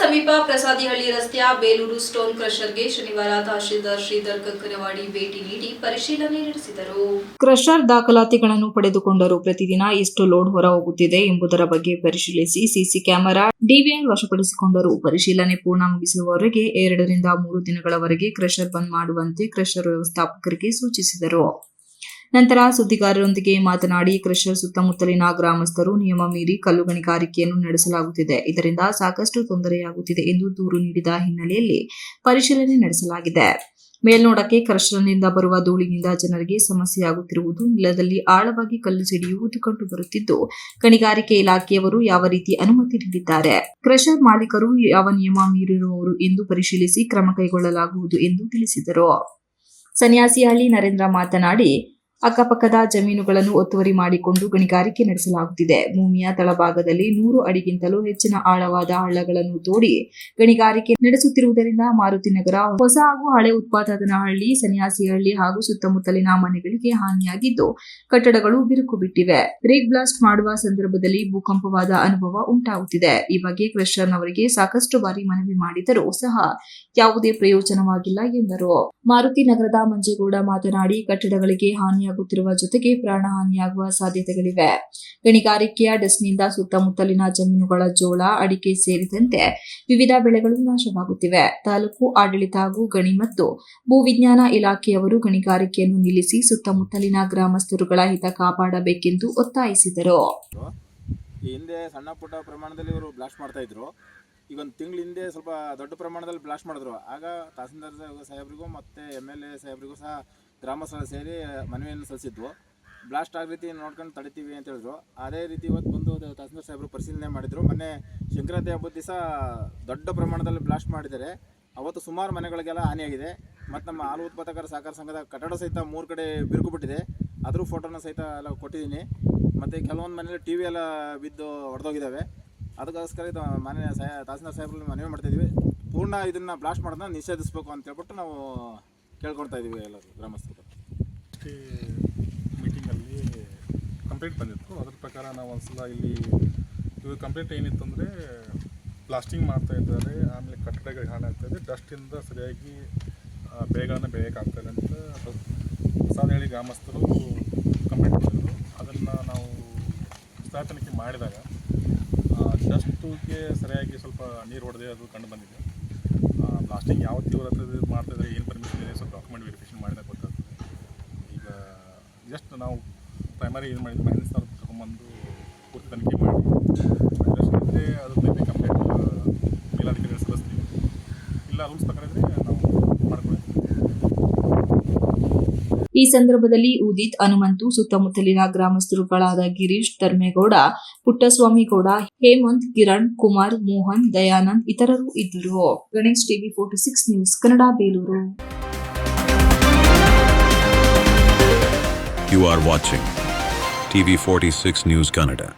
ಸಮೀಪ ಪ್ರಸಾದಿಹಳ್ಳಿ ರಸ್ತೆಯ ಬೇಲೂರು ಸ್ಟೋನ್ ಕ್ರಷರ್ಗೆ ಶನಿವಾರ ತಹಶೀಲ್ದಾರ್ ಶ್ರೀಧರ್ ಕಕ್ಕರವಾಡಿ ಭೇಟಿ ನೀಡಿ ಪರಿಶೀಲನೆ ನಡೆಸಿದರು. ಕ್ರಷರ್ ದಾಖಲಾತಿಗಳನ್ನು ಪಡೆದುಕೊಂಡರು. ಪ್ರತಿದಿನ ಎಷ್ಟು ಲೋಡ್ ಹೊರ ಹೋಗುತ್ತಿದೆ ಎಂಬುದರ ಬಗ್ಗೆ ಪರಿಶೀಲಿಸಿ ಸಿಸಿ ಕ್ಯಾಮೆರಾ ಡಿವಿಆರ್ ವಶಪಡಿಸಿಕೊಂಡರು. ಪರಿಶೀಲನೆ ಪೂರ್ಣ ಮುಗಿಸುವವರೆಗೆ ಎರಡರಿಂದ ಮೂರು ದಿನಗಳವರೆಗೆ ಕ್ರಷರ್ ಬಂದ್ ಮಾಡುವಂತೆ ಕ್ರಷರ್ ವ್ಯವಸ್ಥಾಪಕರಿಗೆ ಸೂಚಿಸಿದರು. ನಂತರ ಸುದ್ದಿಗಾರರೊಂದಿಗೆ ಮಾತನಾಡಿ ಕ್ರಷರ್ ಸುತ್ತಮುತ್ತಲಿನ ಗ್ರಾಮಸ್ಥರು ನಿಯಮ ಮೀರಿ ಕಲ್ಲು ಗಣಿಗಾರಿಕೆಯನ್ನು ನಡೆಸಲಾಗುತ್ತಿದೆ. ಇದರಿಂದ ಸಾಕಷ್ಟು ತೊಂದರೆಯಾಗುತ್ತಿದೆ ಎಂದು ದೂರು ನೀಡಿದ ಹಿನ್ನೆಲೆಯಲ್ಲಿ ಪರಿಶೀಲನೆ ನಡೆಸಲಾಗಿದೆ. ಮೇಲ್ನೋಟಕ್ಕೆ ಕ್ರಷರ್ನಿಂದ ಬರುವ ಧೂಳಿನಿಂದ ಜನರಿಗೆ ಸಮಸ್ಯೆಯಾಗುತ್ತಿರುವುದು, ನೆಲದಲ್ಲಿ ಆಳವಾಗಿ ಕಲ್ಲು ಸಿಡಿಯುವುದು ಕಂಡು ಬರುತ್ತಿದ್ದು ಗಣಿಗಾರಿಕೆ ಇಲಾಖೆಯವರು ಯಾವ ರೀತಿ ಅನುಮತಿ ನೀಡಿದ್ದಾರೆ? ಕ್ರಷರ್ ಮಾಲೀಕರು ಯಾವ ನಿಯಮ ಮೀರಿರುವವರು ಎಂದು ಪರಿಶೀಲಿಸಿ ಕ್ರಮ ಕೈಗೊಳ್ಳಲಾಗುವುದು ಎಂದು ತಿಳಿಸಿದರು. ಸನ್ಯಾಸಿಹಳ್ಳಿ ನರೇಂದ್ರ ಮಾತನಾಡಿ ಅಕ್ಕಪಕ್ಕದ ಜಮೀನುಗಳನ್ನು ಒತ್ತುವರಿ ಮಾಡಿಕೊಂಡು ಗಣಿಗಾರಿಕೆ ನಡೆಸಲಾಗುತ್ತಿದೆ. ಭೂಮಿಯ ತಳಭಾಗದಲ್ಲಿ ನೂರು ಅಡಿಗಿಂತಲೂ ಹೆಚ್ಚಿನ ಆಳವಾದ ಹಳ್ಳಗಳನ್ನು ತೋಡಿ ಗಣಿಗಾರಿಕೆ ನಡೆಸುತ್ತಿರುವುದರಿಂದ ಮಾರುತಿ ನಗರ ಹೊಸ ಹಾಗೂ ಹಳೆ ಉತ್ಪಾದನಹಳ್ಳಿ ಸನ್ಯಾಸಿಹಳ್ಳಿ ಹಾಗೂ ಸುತ್ತಮುತ್ತಲಿನ ಮನೆಗಳಿಗೆ ಹಾನಿಯಾಗಿದ್ದು, ಕಟ್ಟಡಗಳು ಬಿರುಕು ಬಿಟ್ಟಿವೆ. ರೇಗ್ ಬ್ಲಾಸ್ಟ್ ಮಾಡುವ ಸಂದರ್ಭದಲ್ಲಿ ಭೂಕಂಪವಾದ ಅನುಭವ ಉಂಟಾಗುತ್ತಿದೆ. ಈ ಬಗ್ಗೆ ಕ್ರಷರ್ನವರಿಗೆ ಸಾಕಷ್ಟು ಬಾರಿ ಮನವಿ ಮಾಡಿದರೂ ಸಹ ಯಾವುದೇ ಪ್ರಯೋಜನವಾಗಿಲ್ಲ ಎಂದರು. ಮಾರುತಿ ನಗರದ ಮಂಜೇಗೌಡ ಮಾತನಾಡಿ, ಕಟ್ಟಡಗಳಿಗೆ ಹಾನಿಯಾಗುತ್ತಿರುವ ಜೊತೆಗೆ ಪ್ರಾಣಹಾನಿಯಾಗುವ ಸಾಧ್ಯತೆಗಳಿವೆ. ಗಣಿಗಾರಿಕೆಯ ಡಸ್ಟ್ನಿಂದ ಸುತ್ತಮುತ್ತಲಿನ ಜಮೀನುಗಳ ಜೋಳ, ಅಡಿಕೆ ಸೇರಿದಂತೆ ವಿವಿಧ ಬೆಳೆಗಳು ನಾಶವಾಗುತ್ತಿವೆ. ತಾಲೂಕು ಆಡಳಿತ ಹಾಗೂ ಗಣಿ ಮತ್ತು ಭೂವಿಜ್ಞಾನ ಇಲಾಖೆಯವರು ಗಣಿಗಾರಿಕೆಯನ್ನು ನಿಲ್ಲಿಸಿ ಸುತ್ತಮುತ್ತಲಿನ ಗ್ರಾಮಸ್ಥರುಗಳ ಹಿತ ಕಾಪಾಡಬೇಕೆಂದು ಒತ್ತಾಯಿಸಿದರು. ಹಿಂದೆ ಸಣ್ಣ ಪುಟ್ಟ ಪ್ರಮಾಣದಲ್ಲಿ ಇವರು ಬ್ಲಾಸ್ಟ್ ಮಾಡ್ತಾ ಇದ್ರು. ಈಗ ಒಂದು ತಿಂಗಳ ಹಿಂದೆ ಸ್ವಲ್ಪ ದೊಡ್ಡ ಪ್ರಮಾಣದಲ್ಲಿ ಬ್ಲಾಸ್ಟ್ ಮಾಡಿದ್ರು. ಆಗ ತಹಸೀಲ್ದಾರ್ ಸಾಹೇಬ್- ಸಾಹೇಬ್ರಿಗೂ ಮತ್ತು ಎಂ ಎಲ್ ಎ ಸಾಹೇಬ್ರಿಗೂ ಸಹ ಗ್ರಾಮಸ್ಥರು ಸೇರಿ ಮನವಿಯನ್ನು ಸಲ್ಲಿಸಿದ್ವು. ಬ್ಲಾಸ್ಟ್ ಆಗ ರೀತಿ ನೋಡ್ಕೊಂಡು ತಡಿತೀವಿ ಅಂತ ಹೇಳಿದ್ರು. ಅದೇ ರೀತಿ ಇವತ್ತು ಬಂದು ತಹಸೀಲ್ದಾರ್ ಸಾಹೇಬರು ಪರಿಶೀಲನೆ ಮಾಡಿದರು. ಮೊನ್ನೆ ಸಂಕ್ರಾಂತಿ ಹಬ್ಬದ ದಿವಸ ದೊಡ್ಡ ಪ್ರಮಾಣದಲ್ಲಿ ಬ್ಲಾಸ್ಟ್ ಮಾಡಿದ್ದಾರೆ. ಅವತ್ತು ಸುಮಾರು ಮನೆಗಳಿಗೆಲ್ಲ ಹಾನಿಯಾಗಿದೆ. ಮತ್ತು ನಮ್ಮ ಹಾಲು ಉತ್ಪಾದಕರ ಸಹಕಾರ ಸಂಘದ ಕಟ್ಟಡ ಸಹಿತ ಮೂರು ಕಡೆ ಬಿರುಕು ಬಿಟ್ಟಿದೆ. ಅದ್ರ ಫೋಟೋನ ಸಹಿತ ಎಲ್ಲ ಕೊಟ್ಟಿದ್ದೀನಿ. ಮತ್ತು ಕೆಲವೊಂದು ಮನೇಲಿ ಟಿ ವಿ ಎಲ್ಲ ಬಿದ್ದು ಹೊಡೆದೋಗಿದ್ದಾವೆ. ಅದಕ್ಕೋಸ್ಕರ ಇದು ಮನೆ ಸಾಯ ತಹಸೀಲ್ದಾರ್ ಸಾಹೇಬ್ರಲ್ಲಿ ಮನವಿ ಮಾಡ್ತಾಯಿದ್ವಿ ಪೂರ್ಣ ಇದನ್ನು ಬ್ಲಾಸ್ಟ್ ಮಾಡೋದನ್ನ ನಿಷೇಧಿಸಬೇಕು ಅಂತ ಹೇಳ್ಬಿಟ್ಟು ನಾವು ಕೇಳ್ಕೊಳ್ತಾ ಇದ್ದೀವಿ ಎಲ್ಲರೂ ಗ್ರಾಮಸ್ಥರು. ಈ ಮೀಟಿಂಗಲ್ಲಿ ಕಂಪ್ಲೇಂಟ್ ಬಂದಿತ್ತು. ಅದ್ರ ಪ್ರಕಾರ ನಾವು ಒಂದ್ಸಲ ಇಲ್ಲಿ ಇವ್ರ ಕಂಪ್ಲೇಂಟ್ ಏನಿತ್ತು ಅಂದರೆ ಪ್ಲಾಸ್ಟಿಂಗ್ ಮಾಡ್ತಾ ಇದ್ದಾರೆ. ಆಮೇಲೆ ಕಟ್ಟಡಗಳು ಹಾನಿ ಡಸ್ಟಿಂದ ಸರಿಯಾಗಿ ಬೆಳೆಗಳನ್ನು ಬೆಳೆಯೋಕ್ಕಾಗ್ತಾ ಇಲ್ಲ ಅಂತ ಹೇಳಿ ಗ್ರಾಮಸ್ಥರು ಕಂಪ್ಲೇಂಟ್ ಮಾಡಿದರು. ಅದನ್ನು ನಾವು ಸ್ಥಾಪನೆಗೆ ಮಾಡಿದಾಗ ಡಸ್ಟಿಗೆ ಸರಿಯಾಗಿ ಸ್ವಲ್ಪ ನೀರು ಹೊಡೆದೇ ಅದು ಕಂಡು ಬಂದಿದೆ. ಪ್ಲಾಸ್ಟಿಂಗ್ ಯಾವ ತೀವ್ರತೆ ಮಾಡ್ತಾ ಮಾಡ್ತಾಯಿದ್ರೆ ಏನು ಪರ್ಮಿಷನ್ ಇದೆ, ಸ್ವಲ್ಪ ಡಾಕ್ಯುಮೆಂಟ್ ವೆರಿಫಿಕೇಷನ್ ಮಾಡಿದಾಗ ಗೊತ್ತಾಗ್ತದೆ. ಈಗ ಜಸ್ಟ್ ನಾವು ಪ್ರೈಮರಿ ಏನು ಮಾಡಿದ್ವಿ ಮೈನಸ್ ಅವ್ರು ತಗೊಂಬಂದು ಪೂರ್ತಿ ತನಿಖೆ ಮಾಡಿ ಅದ್ರ ಮೇಲೆ ಕಂಪ್ಲೇಂಟ್ ಮೇಲಾಧಿಕಾರಿಗಳು ಸಲ್ಲಿಸ್ತೀವಿ ಇಲ್ಲ ರೂಲ್ಸ್ ಇದ್ರೆ ನಾವು ಈ ಸಂದರ್ಭದಲ್ಲಿ ಉದಿತ್, ಹನುಮಂತು, ಸುತ್ತಮುತ್ತಲಿನ ಗ್ರಾಮಸ್ಥರುಗಳಾದ ಗಿರೀಶ್ ಧರ್ಮೇಗೌಡ, ಪುಟ್ಟಸ್ವಾಮಿಗೌಡ, ಹೇಮಂತ್, ಕಿರಣ್, ಕುಮಾರ್, ಮೋಹನ್, ದಯಾನಂದ್ ಇತರರು ಇದ್ದರು Ganesh TV forty six news, Kannada Belur You are watching TV46 News Kannada.